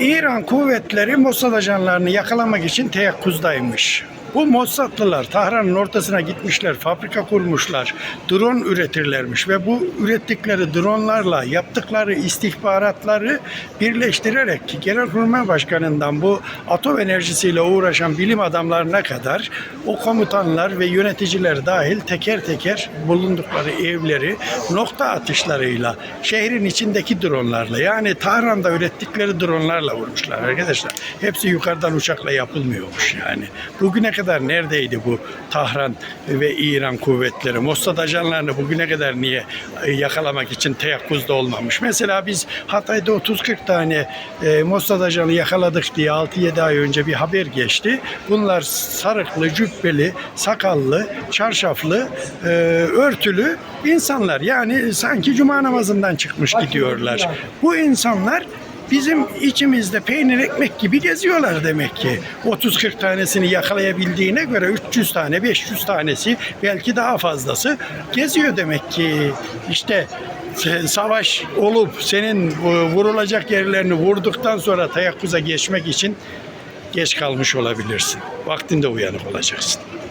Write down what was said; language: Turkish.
İran kuvvetleri Mossad ajanlarını yakalamak için teyakkuzdaymış. Bu Mossadlılar Tahran'ın ortasına gitmişler, fabrika kurmuşlar, drone üretirlermiş ve bu ürettikleri dronlarla yaptıkları istihbaratları birleştirerek Genelkurmay Başkanı'ndan bu atom enerjisiyle uğraşan bilim adamlarına kadar o komutanlar ve yöneticiler dahil teker teker bulundukları evleri nokta atışlarıyla şehrin içindeki dronlarla yani Tahran'da ürettikleri dronlarla vurmuşlar arkadaşlar. Hepsi yukarıdan uçakla yapılmıyormuş yani. Bugüne kadar neredeydi bu Tahran ve İran kuvvetleri? Mossad ajanlarını bugüne kadar niye e, yakalamak için teyakkuzda olmamış? Mesela biz Hatay'da 30-40 tane e, Mossad ajanı yakaladık diye 6-7 ay önce bir haber geçti. Bunlar sarıklı, cübbeli, sakallı, çarşaflı, e, örtülü insanlar. Yani sanki cuma namazından çıkmış gidiyorlar. Bu insanlar bizim içimizde peynir ekmek gibi geziyorlar demek ki. 30-40 tanesini yakalayabildiğine göre 300 tane, 500 tanesi belki daha fazlası geziyor demek ki. İşte se- savaş olup senin e, vurulacak yerlerini vurduktan sonra teyakkuza geçmek için geç kalmış olabilirsin. Vaktinde uyanık olacaksın.